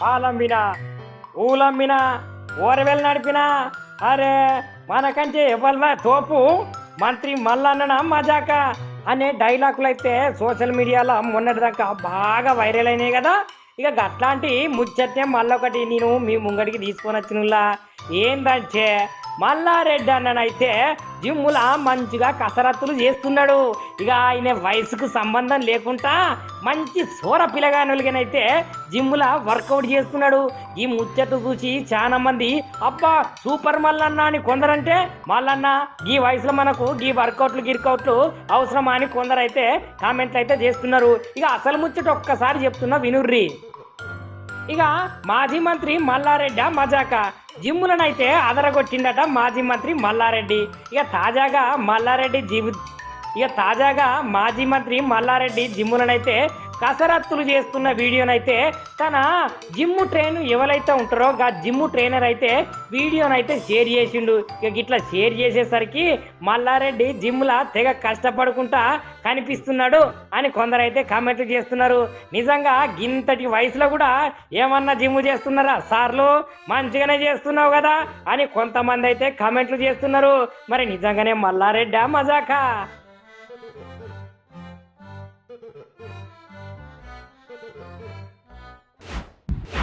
పాలమ్మినా ఊలమ్మినా ఓరవేలు నడిపినా అరే మనకంటే ఎవరిలా తోపు? మంత్రి మల్లన్న మజాక అనే డైలాగులు అయితే సోషల్ మీడియాలో మొన్నటిదాకా బాగా వైరల్ అయినాయి కదా. ఇక అట్లాంటి ముచ్చట్నే మళ్ళొకటి నేను మీ ముంగడికి తీసుకొని వచ్చినలా. ఏందంటే మల్లారెడ్డి అన్ననైతే జిమ్ముల మంచిగా కసరత్తులు చేస్తున్నాడు. ఇక ఆయన వయసుకు సంబంధం లేకుండా మంచి సోర పిల్లగానులకనైతే జిమ్ముల వర్కౌట్ చేస్తున్నాడు. ఈ ముచ్చట చూసి చాలా మంది అబ్బా సూపర్ మల్లన్న అని కొందరంటే మల్లన్న ఈ వయసులో మనకు ఈ వర్కౌట్లు గిర్కౌట్లు అవసరమా అని కొందరైతే కామెంట్లు అయితే చేస్తున్నారు. ఇక అసలు ముచ్చట ఒక్కసారి చెప్తున్నా వినుర్రి. ఇక మాజీ మంత్రి మల్లారెడ్డి మజాక. జిమ్ములనైతే అదరగొట్టిండట మాజీ మంత్రి మల్లారెడ్డి. ఇక తాజాగా మల్లారెడ్డి జీవి ఇక తాజాగా మాజీ మంత్రి మల్లారెడ్డి జిమ్ములనైతే కసరత్తులు చేస్తున్న వీడియోనైతే తన జిమ్ ట్రైన్ ఎవరైతే ఉంటారో ఆ జిమ్ ట్రైనర్ అయితే వీడియోనైతే షేర్ చేసిండు. ఇక ఇట్లా షేర్ చేసేసరికి మల్లారెడ్డి జిమ్లా తెగ కష్టపడుకుంటా కనిపిస్తున్నాడు అని కొందరైతే కామెంట్లు చేస్తున్నారు. నిజంగా గింతటి వయసులో కూడా ఏమన్నా జిమ్ చేస్తున్నారా? సార్లు మంచిగానే చేస్తున్నావు కదా అని కొంతమంది అయితే కామెంట్లు చేస్తున్నారు. మరి నిజంగానే మల్లారెడ్డా మజాకా?